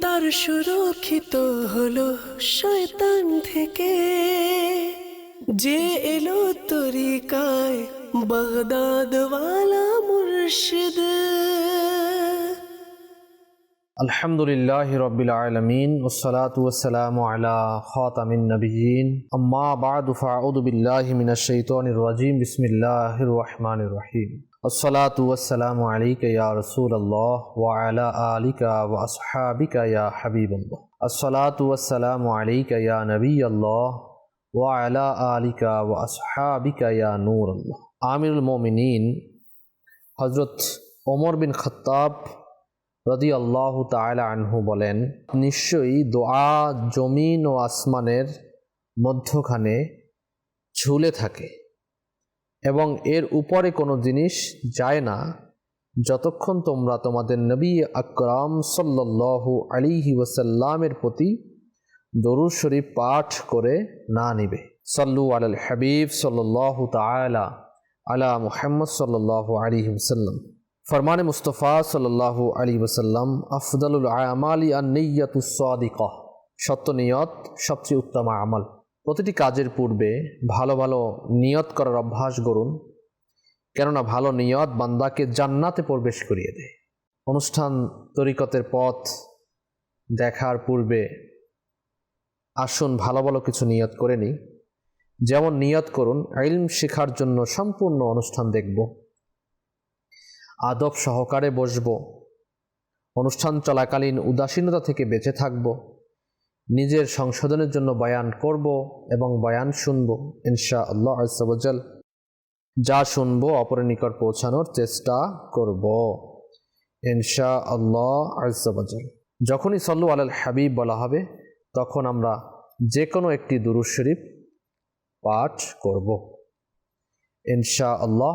তার সুরক্ষিত হলো শয়তান থেকে। যে এলো তরিকায় বাগদাদওয়ালা মুর্শিদ। আলহামদুলিল্লাহ রবিল আলমিন ওসালাতাম আলা খাতামিন নবীন আম্মা বাদ ফাউদ বিল্লাহ মিনাশ শাইতানির রাজিম, বিসমিল্লাহির রহমানির রহিম। الصلاة والسلام عليك يا رسول الله وعلى آلك وأصحابك يا حبيب الله الصلاة والسلام عليك يا نبي الله وعلى آلك وأصحابك يا نور الله আমিরুল المؤمنين হজরত ওমর বিন খত্তাব রদি আল্লাহ তালা আনহু বলেন নিশ্চয়ই দোয়া জমিন ও আসমানের মধ্যখানে ঝুলে থাকে এবং এর উপরে কোনো জিনিস যায় না, যতক্ষণ তোমরা তোমাদের নবী আকরাম সাল্লাল্লাহু আলিহি ওয়াসাল্লামের প্রতি দরুদ শরীফ পাঠ করে না নিবে। সাল্লু আলাল হাবিব সাল্লাল্লাহু তাআলা আলা মুহাম্মদ সাল্লাল্লাহু আলাইহি ওয়াসাল্লাম। ফরমান মুস্তফা সাল্লাল্লাহু আলী ওসাল্লাম আফদালুল আমালি আন্নিয়াতুসাদিকা সত্য নিয়ত, সবচেয়ে উত্তম আমল। প্রতিটি কাজের পূর্বে ভালো ভালো নিয়ত করার অভ্যাস করুন কেননা ভালো নিয়ত বান্দাকে জান্নাতে প্রবেশ করিয়ে দেয়। অনুষ্ঠান তরিকতের পথ দেখার পূর্বে আসুন ভালো ভালো কিছু নিয়ত করে নিই। যেমন নিয়ত করুন আইলম শেখার জন্য সম্পূর্ণ অনুষ্ঠান দেখব, আদব সহকারে বসব, অনুষ্ঠান চলাকালীন উদাসীনতা থেকে বেঁচে থাকব নিজের সংশোধনের জন্য বয়ান করব এবং বয়ান শুনব ইনশা আল্লাহ আজাল যা শুনব অপরের নিকট পৌঁছানোর চেষ্টা করব ইনশা আল্লাহ আজাল যখনই সল্লু আলাল হাবিব বলা হবে, তখন আমরা যে কোনো একটি দুরুজ শরীফ পাঠ করব ইনশা আল্লাহ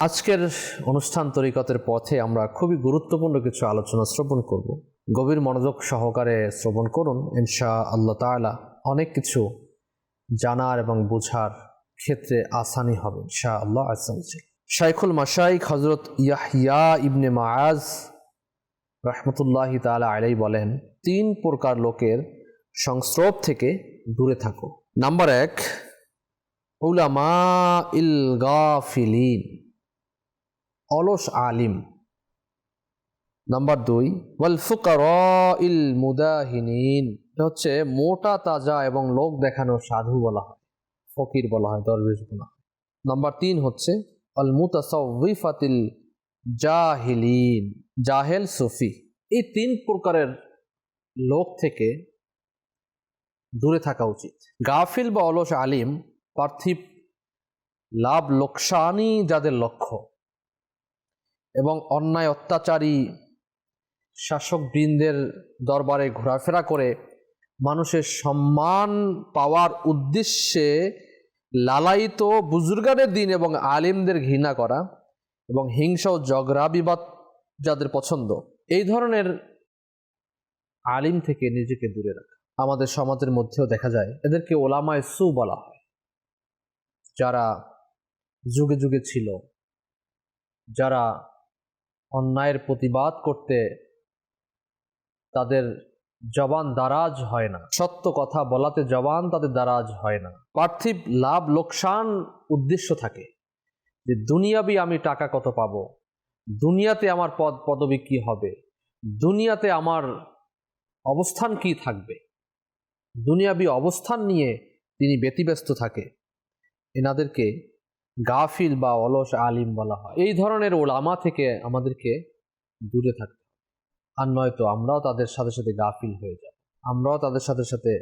আজকের অনুষ্ঠান তরিকতের পথে আমরা খুবই গুরুত্বপূর্ণ কিছু আলোচনা শ্রবণ করব। গভীর মনোযোগ সহকারে শ্রবণ করুন ইনশা আল্লাহ তাআলা অনেক কিছু জানার এবং বোঝার ক্ষেত্রে আসানি হবে ইনশা আল্লাহ আজাল শাইখুল মাসাইক হজরত ইয়াহিয়া ইবনে মায়াজ রহমতুল্লাহ তাআলা আলাই বলেন, তিন প্রকার লোকের সংস্রব থেকে দূরে থাকো। নাম্বার এক উলামা ইল গাফিলিন, অলস আলিম। নাম্বার দুই, ওয়াল ফুকার ইল মুদাহিনিন। এটা হচ্ছে মোটা, তাজা এবং লোক দেখানো সাধু বলা হয়, ফকির বলা হয়, দরবেশ বলা হয়। নাম্বার তিন হচ্ছে, আল মুতাসিফাতিল জাহিলিন, জাহেল সুফি। এই তিন প্রকারের লোক থেকে দূরে থাকা উচিত। গাফিল বা অলস আলিম, পার্থিব লাভ লোকসানই যাদের লক্ষ্য। এবং অন্যায় অত্যাচারী শাসকবৃন্দের দরবারে ঘোরাফেরা করে মানুষের সম্মান পাওয়ার উদ্দেশ্যে লালায়িত বুজুর্গানের দিন এবং আলিমদের ঘৃণা করা এবং হিংসা ও ঝগড়া বিবাদ যাদের পছন্দ, এই ধরনের আলিম থেকে নিজেকে দূরে রাখা। আমাদের সমাজের মধ্যেও দেখা যায়, এদেরকে ওলামায় সু বলা হয়, যারা যুগে যুগে ছিল, যারা অন্যায়ের প্রতিবাদ করতে তাদের জবান দারাজ হয় না। সত্য কথা বলাতে জবান তাদের দারাজ হয় না। পার্থিব লাভ লোকসান উদ্দেশ্য থাকে যে, দুনিয়াবি আমি টাকা কত পাব? দুনিয়াতে আমার পদ, পদবি কি হবে? দুনিয়াতে আমার অবস্থান কি থাকবে? দুনিয়াবি অবস্থান নিয়ে তিনি ব্যতিব্যস্ত থাকে। এনাদেরকে গাফিল বা অলস আলিম বলা হয়। এই ধরনের ওলামা থেকে আমাদেরকে দূরে থাকতে আর নয়তো আমরাও তাদের সাথে সাথে গাফিল হয়ে যাব। আমরাও তাদের সাথে সাথে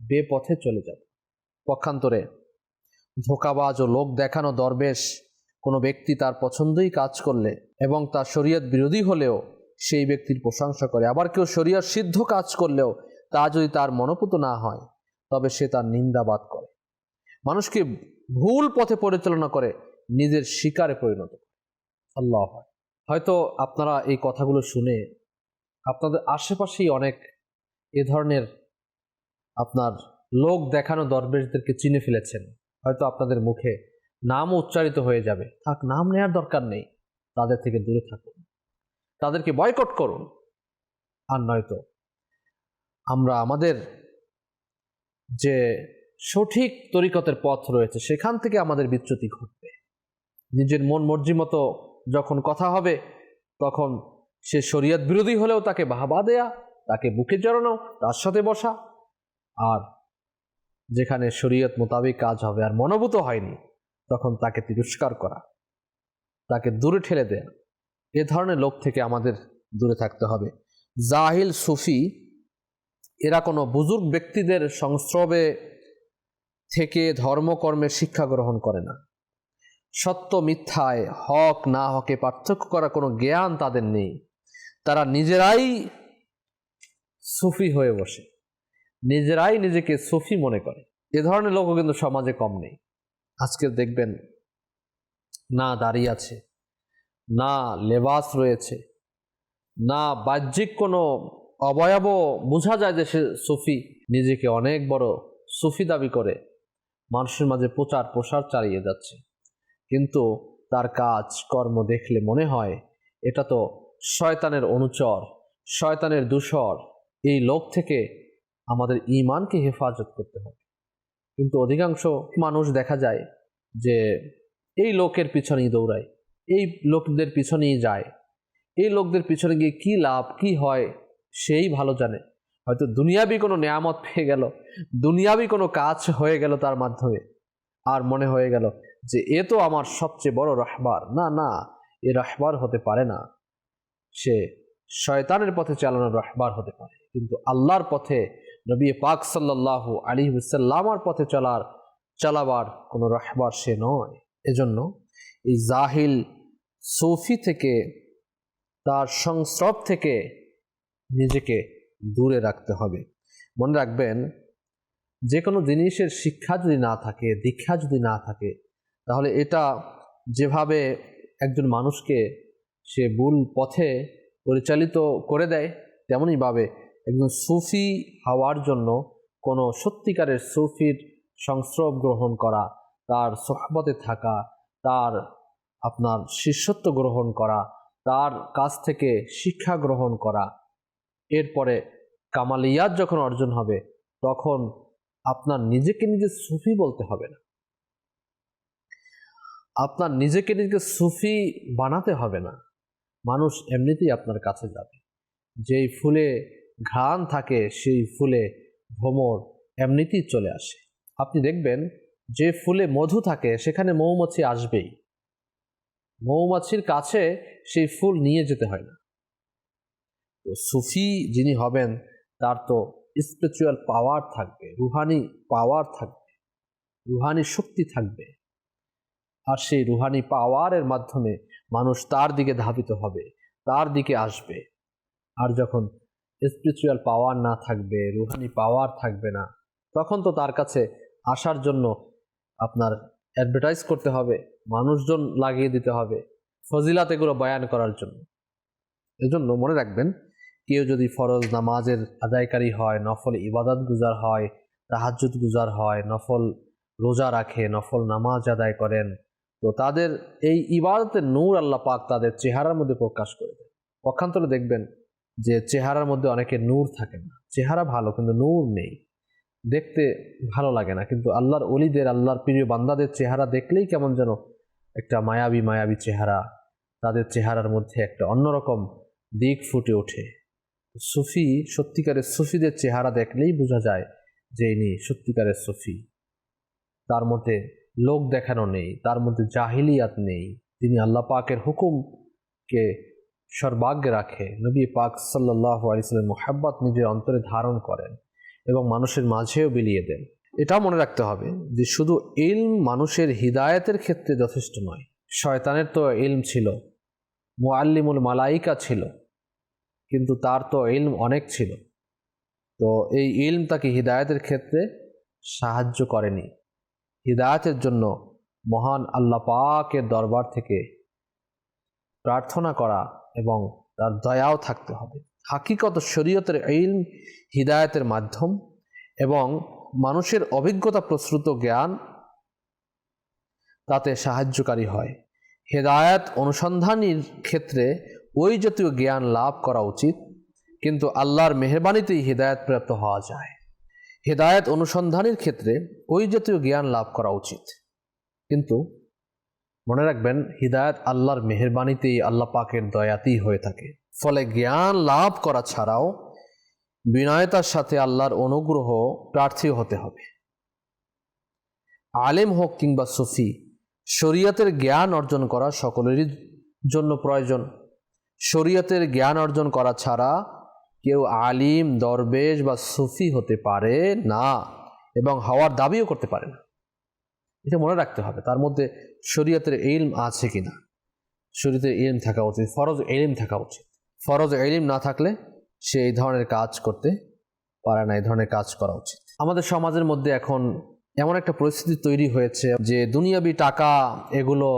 বেপথে চলে যাব। পক্ষান্তরে ধোকাবাজ ও লোক দেখানো দরবেশ কোনো ব্যক্তি তার পছন্দই কাজ করলে এবং তার শরীয়ত বিরোধী হলেও সেই ব্যক্তির প্রশংসা করে। আবার কেউ শরীয়ত সিদ্ধ কাজ করলেও তা যদি তার মনোপুত না হয়, তবে সে তার নিন্দাবাদ করে। মানুষকে ভুল পথে পরিচালনা করে, নিজের শিকারে পরিণত আল্লাহ হয়তো আপনারা এই কথাগুলো শুনে আপনাদের আশেপাশেই অনেক এ ধরনের আপনার লোক দেখানো দরবেশদেরকে চিনে ফেলেছেন। হয়তো আপনাদের মুখে নাম উচ্চারিত হয়ে যাবে। থাক, নাম নেওয়ার দরকার নেই। তাদের থেকে দূরে থাকুন। তাদেরকে বয়কট করুন। আর নয়তো আমরা আমাদের যে সঠিক তরিকতের পথ রয়েছে, সেখান থেকে আমাদের বিচ্যুতি ঘটবে। নিজের মন মর্জি মতো যখন কথা হবে, তখন সে শরীয়ত বিরোধী হলেও তাকে বাহবা দেয়া, তাকে বুকে জড়ানো, তার সাথে বসা। আর যেখানে শরীয়ত মোতাবেক কাজ হবে আর মনোভূত হয়নি, তখন তাকে তিরস্কার করা, তাকে দূরে ঠেলে দেয়া। এ ধরনের লোক থেকে আমাদের দূরে থাকতে হবে। জাহিল, সুফি, এরা কোনো বুজুর্গ ব্যক্তিদের সংস্রবে থেকে ধর্মকর্মের শিক্ষা গ্রহণ করে না। সত্য মিথ্যায় হক না হকে পার্থক্য করা কোনো জ্ঞান তাদের নেই। তারা নিজেরাই সুফি হয়ে বসে। নিজেরাই নিজেকে সুফি মনে করে। এ ধরনের লোকও কিন্তু সমাজে কম নেই। আজকে দেখবেন, না দাঁড়িয়ে আছে, না লেবাস রয়েছে, না বাহ্যিক কোনো অবয়ব বোঝা যায় যে সে সুফি। নিজেকে অনেক বড় সুফি দাবি করে, মানুষের মাঝে প্রচার প্রসার চালিয়ে যাচ্ছে। কিন্তু তার কাজ, কর্ম দেখলে মনে হয়, এটা তো শয়তানের অনুচর, শয়তানের দূষর, এই লোক থেকে আমাদের ইমানকে হেফাজত করতে হবে। কিন্তু অধিকাংশ মানুষ দেখা যায় যে এই লোকের পিছনেই দৌড়ায়, এই লোকদের পিছনেই যায়, এই লোকদের পিছনে গিয়ে কি লাভ, কি হয়, সেই ভালো জানে। হয়তো দুনিয়াবি কোনো নেয়ামত পেয়ে গেল, দুনিয়াবি কোনো কাজ হয়ে গেল তার মাধ্যমে, আর মনে হয়ে গেল যে এ তো আমার সবচেয়ে বড় রাহবার। না না, এ রাহবার হতে পারে না। সে শয়তানের পথে চালানোর রাহবার হতে পারে। কিন্তু আল্লাহর পথে, নবী পাক সাল্লাহ আলী হুসাল্লামার পথে চলার, চালাবার কোনো রাহবার সে নয়। এজন্য এই জাহিল সৌফি থেকে, তার সংস্রব থেকে নিজেকে দূরে রাখতে হবে। মনে রাখবেন যে কোনো জিনিসের শিক্ষা যদি না থাকে, দীক্ষা যদি না থাকে, তাহলে এটা যেভাবে একজন মানুষকে সে ভুল পথে পরিচালিত করে দেয় তেমনইভাবে একজন সুফি হওয়ার জন্য কোনো সত্যিকারের সুফির সংস্রব গ্রহণ করা, তার সোহবতে থাকা, তার আপনার শিষ্যত্ব গ্রহণ করা, তার কাছ থেকে শিক্ষা গ্রহণ করা। এরপরে কামালিয়াত যখন অর্জন হবে, তখন আপনার নিজেকে নিজে সুফি বলতে হবে না। আপনার নিজেকে নিজেকে সুফি বানাতে হবে না। মানুষ এমনিতেই আপনার কাছে যাবে। যেই ফুলে ঘ্রাণ থাকে, সেই ফুলে ভ্রমর এমনিতেই চলে আসে। আপনি দেখবেন, যে ফুলে মধু থাকে, সেখানে মৌমাছি আসবেই। মৌমাছির কাছে সেই ফুল নিয়ে যেতে হয় না। তো সুফি যিনি হবেন, তার তো স্পিরিচুয়াল পাওয়ার থাকবে, রুহানি পাওয়ার থাকবে, রুহানি শক্তি থাকবে। আর সেই রুহানি পাওয়ারের মাধ্যমে মানুষ তার দিকে ধাবিত হবে, তার দিকে আসবে। আর যখন স্পিরিচুয়াল পাওয়ার না থাকবে, রুহানি পাওয়ার থাকবে না, তখন তো তার কাছে আসার জন্য আপনার অ্যাডভার্টাইজ করতে হবে, মানুষজন লাগিয়ে দিতে হবে, ফজিলাত এগুলো বয়ান করার জন্য। এজন্য মনে রাখবেন, কেউ যদি ফরজ নামাজের আদায়কারী হয়, নফল ইবাদত গুজার হয় তাহাজুদ গুজার হয়, নফল রোজা রাখে, নফল নামাজ আদায় করেন তো তাদের এই ইবাদতের নূর আল্লাহ পাক তাদের চেহারার মধ্যে প্রকাশ করে দেয় পক্ষান্তরে দেখবেন যে চেহারার মধ্যে অনেকে নূর থাকে না। চেহারা ভালো, কিন্তু নূর নেই। দেখতে ভালো লাগে না, কিন্তু আল্লাহর অলিদের আল্লাহর প্রিয় বান্দাদের চেহারা দেখলেই কেমন যেন একটা মায়াবী মায়াবী চেহারা তাদের চেহারার মধ্যে একটা অন্যরকম দিক ফুটে ওঠে। সুফি, সত্যিকারের সুফিদের চেহারা দেখলেই বোঝা যায় যে ইনি সত্যিকারের সুফি। তার মধ্যে লোক দেখানো নেই, তার মধ্যে জাহিলিয়াত নেই। তিনি আল্লাহ পাকের হুকুমকে সর্বাগ্যে রাখে। নবী পাক সাল্লাহ আলিয়াল্লাম মোহাব্বত নিজের অন্তরে ধারণ করেন এবং মানুষের মাঝেও বিলিয়ে দেন। এটাও মনে রাখতে হবে যে শুধু ইলম মানুষের হিদায়তের ক্ষেত্রে যথেষ্ট নয়, শয়তানের তো ইলম ছিল মোয়াল্লিমুল মালাইকা ছিল, কিন্তু তার তো ইলম অনেক ছিল। তো এই ইলম তাকে হিদায়তের ক্ষেত্রে সাহায্য করেনি। হিদায়তের জন্য মহান আল্লাহ পাকের দরবার থেকে প্রার্থনা করা এবং তার দয়াও থাকতে হবে। হাকিকত শরীয়তের ইলম হিদায়তের মাধ্যম এবং মানুষের অভিজ্ঞতা প্রসূত জ্ঞান তাতে সাহায্যকারী হয়। হেদায়াত অনুসন্ধানীর ক্ষেত্রে ওই জাতীয় জ্ঞান লাভ করা উচিত, কিন্তু আল্লাহর মেহরবানিতেই হৃদায়ত প্রাপ্ত হওয়া যায়। হৃদায়ত অনুসন্ধানের ক্ষেত্রে ওই জাতীয় জ্ঞান লাভ করা উচিত। কিন্তু মনে রাখবেন, হৃদায়ত আল্লাহর মেহরবানিতেই আল্লাহ পাকের দয়াতেই হয়ে থাকে। ফলে জ্ঞান লাভ করা ছাড়াও বিনয়তার সাথে আল্লাহর অনুগ্রহ প্রার্থী হতে হবে। আলেম হোক কিংবা সুফি, শরীয়তের জ্ঞান অর্জন করা সকলেরই জন্য প্রয়োজন। শরীয়তের জ্ঞান অর্জন করা ছাড়া কেউ আলিম, দরবেশ বা সুফি হতে পারে না এবং হওয়ার দাবিও করতে পারে না। এটা মনে রাখতে হবে, তার মধ্যে শরীয়তের ইলম আছে কি না শরীয়তের ইলম থাকা উচিত, ফরজ ইলম থাকা উচিত। ফরজ এলিম না থাকলে সে এই ধরনের কাজ করতে পারে না, এই ধরনের কাজ করা উচিত। আমাদের সমাজের মধ্যে এখন এমন একটা পরিস্থিতি তৈরি হয়েছে যে দুনিয়াবি টাকা, এগুলো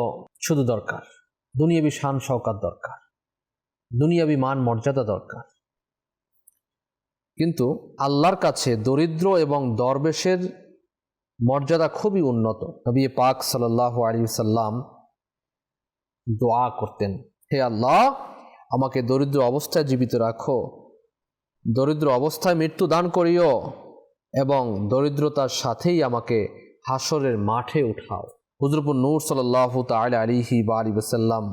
শুধু দরকার। দুনিয়াবি শান, শওকাত দরকার। দুনিয়াবি মান, মর্যাদা দরকার। কিন্তু আল্লাহর কাছে দরিদ্র এবং দরবেশের মর্যাদা খুবই উন্নত। নবী পাক সাল্লাহ আলী সাল্লাম দোয়া করতেন, হে আল্লাহ, আমাকে দরিদ্র অবস্থায় জীবিত রাখো। দরিদ্র অবস্থায় মৃত্যু দান করিও এবং দরিদ্রতার সাথেই আমাকে হাসরের মাঠে উঠাও। হুজরপুর নূর সাল্লাহ তাল আলিহি বা আলী সাল্লাম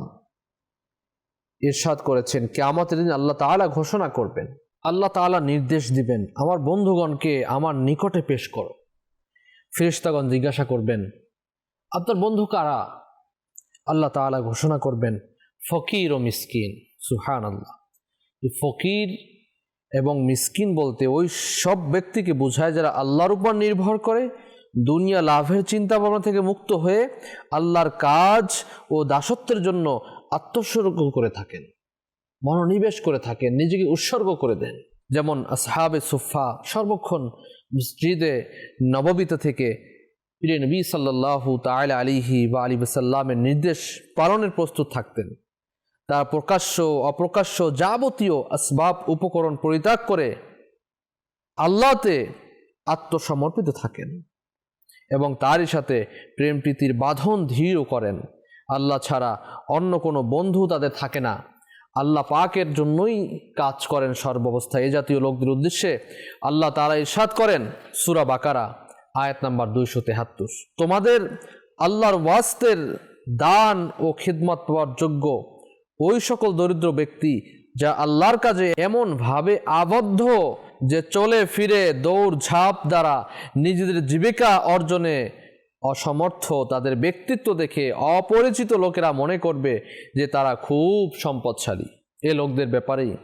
ইরশাদ করেছেন, কেয়ামতের দিন আল্লাহ তাআলা ঘোষণা করবেন আল্লাহ তাআলা নির্দেশ দিবেন, আমার বন্ধুগণকে আমার নিকটে পেশ করো। ফেরেশতাগণ জিজ্ঞাসা করবেন, আপনার বন্ধু কারা? আল্লাহ তাআলা ঘোষণা করবেন, ফকির ও মিসকিন। সুহান আল্লাহ ফকির এবং মিসকিন বলতে ওই সব ব্যক্তিকে বোঝায় যারা আল্লাহর উপর নির্ভর করে, দুনিয়া লাভের চিন্তা ভাবনা থেকে মুক্ত হয়ে আল্লাহর কাজ ও দাসত্বের জন্য আত্মস্বর্গ করে থাকেন। মনোনিবেশ করে থাকেন, নিজেকে উৎসর্গ করে দেন। যেমন আসহাবে সুফা সর্বক্ষণ মসজিদে নববিতা থেকে প্রিয় নবী সাল্লাহু তাইল আলিহি বা আলী সাল্লামের নির্দেশ পালনের প্রস্তুত থাকতেন। তার প্রকাশ্য অপ্রকাশ্য যাবতীয় আসবাব উপকরণ পরিত্যাগ করে আল্লাহতে আত্মসমর্পিত থাকেন এবং তারই সাথে প্রেম প্রীতির বাঁধন ধীরও করেন। আল্লাহ ছাড়া অন্য কোনো বন্ধু তাদের থাকে না। আল্লাহ পাকের জন্যই কাজ করেন সর্বাবস্থায়। এ জাতীয় লোকদের উদ্দেশ্যে আল্লাহ তারা ইরশাদ করেন সুরা বাকারা, আয়াত নাম্বার দুইশো তেহাত্তর। তোমাদের আল্লাহর ওয়াস্তের দান ও খিদমত পাওয়ার যোগ্য ওই সকল দরিদ্র ব্যক্তি যা আল্লাহর কাজে এমন ভাবে আবদ্ধ যে চলে ফিরে দৌড় ঝাঁপ দ্বারা নিজেদের জীবিকা অর্জনে অসমর্থ তাদের ব্যক্তিত্ব দেখে অপরিচিত লোকেরা মনে করবে যে তারা খুব সম্পদশালী। এ লোকদের ব্যাপারেই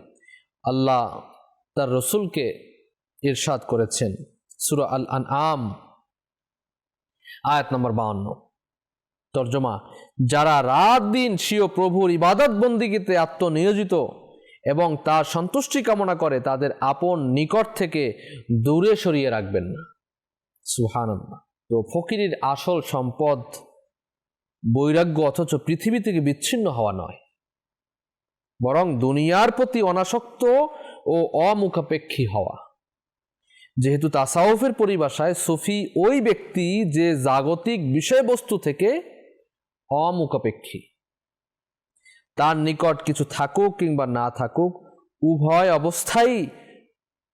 আল্লাহ তার রসুলকে ইরশাদ করেছেন। সুরা আল আন আম আয়াত নম্বর বাউন্ন। তর্জমা, যারা রাত দিন স্বীয় প্রভুর ইবাদত বন্দিগিতে আত্মনিয়োজিত এবং তার সন্তুষ্টি কামনা করে, তাদের আপন নিকট থেকে দূরে সরিয়ে রাখবেন না। সুহানন্না তো ফকিরির আসল সম্পদ বৈরাগ্য অথচ পৃথিবী থেকে বিচ্ছিন্ন হওয়া নয়। বরং দুনিয়ার প্রতি অনাসক্ত ও অমুখাপেক্ষী হওয়া। যেহেতু তাসাউফের পরিভাষায় সুফি ওই ব্যক্তি যে জাগতিক বিষয়বস্তু থেকে অমুখাপেক্ষী। তার নিকট কিছু থাকুক কিংবা না থাকুক, উভয় অবস্থাই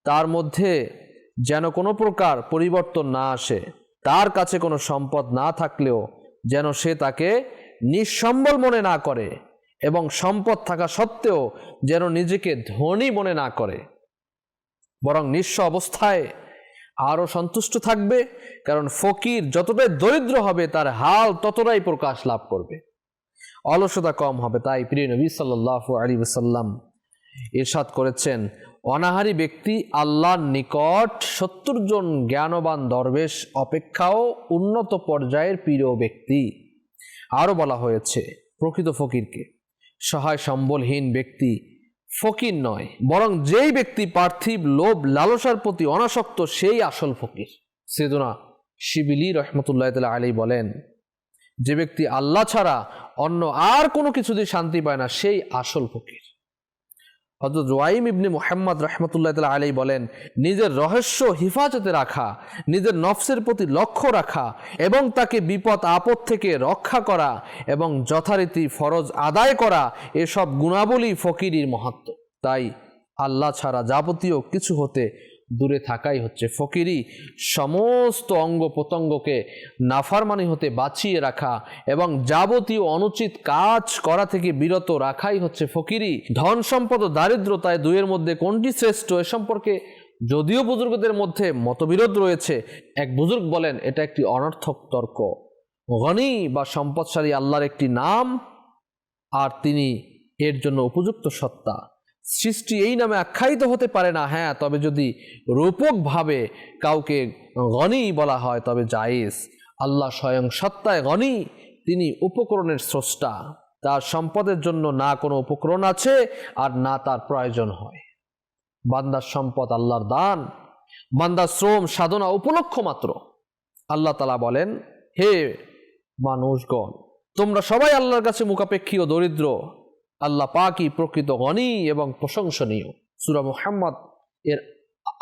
তার মধ্যে যেন কোনো প্রকার পরিবর্তন না আসে। তার কাছে কোনো সম্পদ না থাকলেও যেন সে তাকে নিঃসম্বল মনে না করে এবং সম্পদ থাকা সত্ত্বেও যেন নিজেকে ধনী মনে না করে। বরং নিঃস্ব অবস্থায় আরও সন্তুষ্ট থাকবে, কারণ ফকির যতটাই দরিদ্র হবে, তার হাল ততটাই প্রকাশ লাভ করবে। অলসতা কম হবে। তাই প্রিয় নবী সাল্লাহ আলী সাল্লাম ইরশাদ করেছেন অনাহারী ব্যক্তি আল্লাহর নিকট সত্তর জন জ্ঞানবান দরবেশ অপেক্ষাও উন্নত পর্যায়ের প্রিয় ব্যক্তি। আরও বলা হয়েছে, প্রকৃত ফকিরকে। সহায় সম্বলহীন ব্যক্তি ফকির নয়, বরং যেই ব্যক্তি পার্থিব লোভ লালসার প্রতি অনাসক্ত, সেই আসল ফকির। সেদনা শিবিলি রহমতুল্লাহ তালা আলী বলেন, যে ব্যক্তি আল্লাহ ছাড়া অন্য আর কোনো কিছুতে শান্তি পায় না, সেই আসল ফকির। হজরত রোয়াইম ইবনে মোহাম্মদ রহমতুল্লাহ তালা আলী বলেন, নিজের রহস্য হিফাজতে রাখা, নিজের নফসের প্রতি লক্ষ্য রাখা এবং তাকে বিপদ আপদ থেকে রক্ষা করা এবং যথারীতি ফরজ আদায় করা, এসব গুণাবলী ফকিরির মহাত্ম তাই আল্লাহ ছাড়া যাবতীয় কিছু হতে দূরে থাকাই হচ্ছে। ফকিরি সমস্ত অঙ্গ প্রত্যঙ্গকে নাফারমানি হতে বাঁচিয়ে রাখা এবং যাবতীয় অনুচিত কাজ করা থেকে বিরত রাখাই হচ্ছে ফকিরি। ধন সম্পদ ও দারিদ্রতায় দুইয়ের মধ্যে কোনটি শ্রেষ্ঠ এ সম্পর্কে যদিও বুজুর্গদের মধ্যে মতবিরোধ রয়েছে, এক বুজুর্গ বলেন, এটা একটি অনর্থক তর্ক। গনি বা সম্পদশালী আল্লাহর একটি নাম, আর তিনি এর জন্য উপযুক্ত সত্তা। সৃষ্টি এই নামে আখ্যায়িত হতে পারে না। হ্যাঁ তবে যদি রূপকভাবে কাউকে গনি বলা হয়, তবে জায়েজ। আল্লাহ স্বয়ং সত্তায় গনি তিনি উপকরণের স্রষ্টা। তার সম্পদের জন্য না কোনো উপকরণ আছে আর না তার প্রয়োজন হয়। বান্দার সম্পদ আল্লাহর দান, বান্দার শ্রম, সাধনা উপলক্ষ মাত্র। আল্লাহ তালা বলেন, হে মানুষগণ, তোমরা সবাই আল্লাহর কাছে মুখাপেক্ষী ও দরিদ্র। আল্লাহ পাকই প্রকৃত গণী এবং প্রশংসনীয়। সুরা মুহাম্মদ এর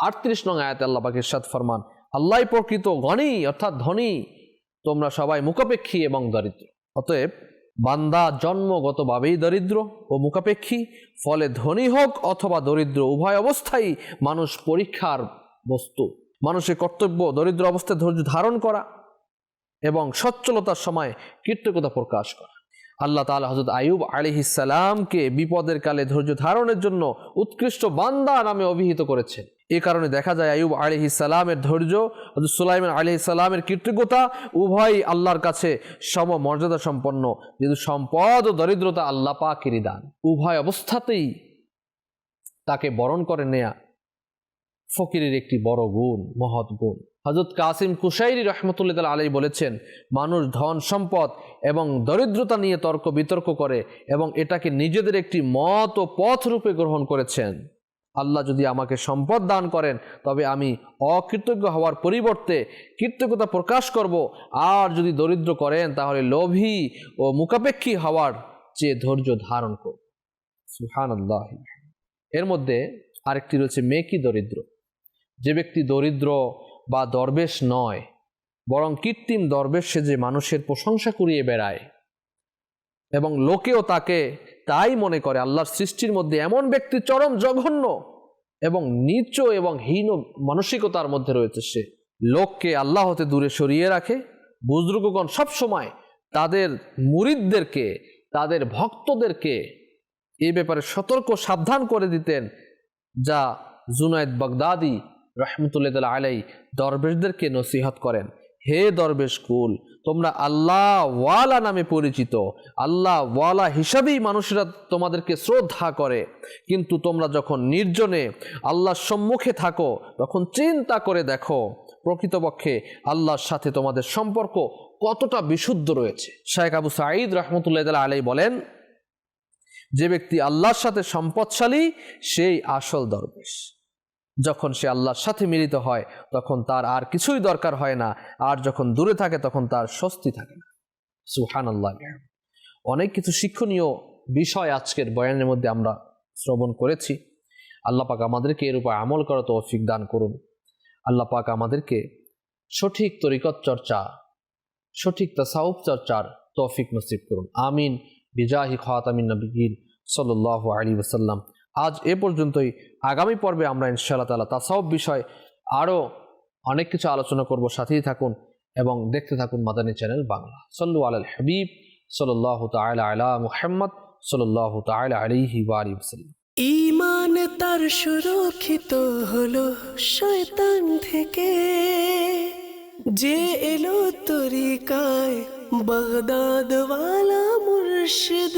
আটত্রিশ নং আয়াতে আল্লাহ পাকের সাদ ফরমান আল্লাহ প্রকৃত গণী অর্থাৎ ধনী, তোমরা সবাই মুখাপেক্ষী এবং দরিদ্র। অতএব বান্দা জন্মগতভাবেই দরিদ্র ও মুখাপেক্ষী, ফলে ধনী হোক অথবা দরিদ্র, উভয় অবস্থায় মানুষ পরীক্ষার বস্তু। মানুষের কর্তব্য দরিদ্র অবস্থায় ধৈর্য ধারণ করা এবং সচ্ছলতার সময় কৃতজ্ঞতা প্রকাশ করা। আল্লাহ তালা হজরত আয়ুব আলিহিসালামকে বিপদের কালে ধৈর্য ধারণের জন্য উৎকৃষ্ট বান্দা নামে অভিহিত করেছেন এ কারণে দেখা যায় আয়ুব আলিহিসালামের ধৈর্য হজরত সুলাইমান আলিহিসালামের কৃতজ্ঞতা উভয় আল্লাহর কাছে সম মর্যাদা সম্পন্ন। যেহেতু সম্পদ ও দরিদ্রতা আল্লাহ পাকেরই দান। উভয় অবস্থাতেই তাকে বরণ করে নেয়া ফকিরের একটি বড় গুণ, মহৎ গুণ। হজরত কাসিম কুশাইরি রহমতুল্লাহ আলাই বলেছেন, মানুষ ধন, সম্পদ এবং দরিদ্রতা নিয়ে তর্ক, বিতর্ক করে এবং এটাকে নিজেদের একটি মত ও পথ রূপে গ্রহণ করেছেন। আল্লাহ যদি আমাকে সম্পদ দান করেন, তবে আমি অকৃতজ্ঞ হওয়ার পরিবর্তে কৃতজ্ঞতা প্রকাশ করব। আর যদি দরিদ্র করেন, তাহলে লোভী ও মুখাপেক্ষী হওয়ার চেয়ে ধৈর্য ধারণ করব সুহান এর মধ্যে আরেকটি রয়েছে মেকি দরিদ্র? যে ব্যক্তি দরিদ্র বা দরবেশ নয়, বরং কৃত্রিম দরবেশ সেজে মানুষের প্রশংসা করিয়ে বেড়ায়। এবং লোকেও তাকে তাই মনে করে, আল্লাহর সৃষ্টির মধ্যে এমন ব্যক্তি চরম জঘন্য এবং নিচ এবং হীন মানসিকতার মধ্যে রয়েছে সে। লোককে আল্লাহ হতে দূরে সরিয়ে রাখে। বুজরুগগণ সবসময় তাদের মুরিদদেরকে, তাদের ভক্তদেরকে এ ব্যাপারে সতর্ক সাবধান করে দিতেন, যা জুনায়দ বাগদাদি রহমতুল্লাহ আলাই দরবেশদেরকে নসিহত করেন। হে দরবেশ কুল, তোমরা আল্লাহ ওয়ালা নামে পরিচিত। আল্লাহ ওয়ালা হিসাবেই মানুষেরা তোমাদেরকে শ্রদ্ধা করে। কিন্তু তোমরা যখন নির্জনে আল্লাহর সম্মুখে থাকো, তখন চিন্তা করে দেখো, প্রকৃতপক্ষে আল্লাহর সাথে তোমাদের সম্পর্ক কতটা বিশুদ্ধ রয়েছে। শাহেখ আবু সাঈদ রহমতুল্লাহ আলাই বলেন, যে ব্যক্তি আল্লাহর সাথে সম্পদশালী, সেই আসল দরবেশ। যখন সে আল্লাহর সাথে মিলিত হয়, তখন তার আর কিছুই দরকার হয় না। আর যখন দূরে থাকে, তখন তার স্বস্তি থাকে না। সুহান আল্লাহ অনেক কিছু শিক্ষণীয় বিষয় আজকের বয়ানের মধ্যে আমরা শ্রবণ করেছি। আল্লাহ পাক আমাদেরকে এর উপর আমল করা তৌফিক দান করুন। আল্লাহ পাক আমাদেরকে সঠিক তরিকত চর্চা, সঠিক তাসাউফ চর্চার তৌফিক নসিব করুন। আমিন। বিজাহি খাতামিন নবীন সাল্লাহ আলী ওসাল্লাম আজ এ পর্যন্তই। আগামী পর্বে আমরা ইনশাআল্লাহ তালা তাসাউফ বিষয় আরও অনেক কিছু আলোচনা করব। সাথেই থাকুন এবং দেখতে থাকুন মাদানী চ্যানেল বাংলা। সল্লু আল হাবিব সাল্লাহ তালা আলা মুহাম্মদ সাল্লাহ তালা আলিহি ওয়ালি ওসাল্লাম ইমান তার সুরক্ষিত হলো শয়তান থেকে। যে এলো তরিকায় বাগদাদওয়ালা মুর্শিদ।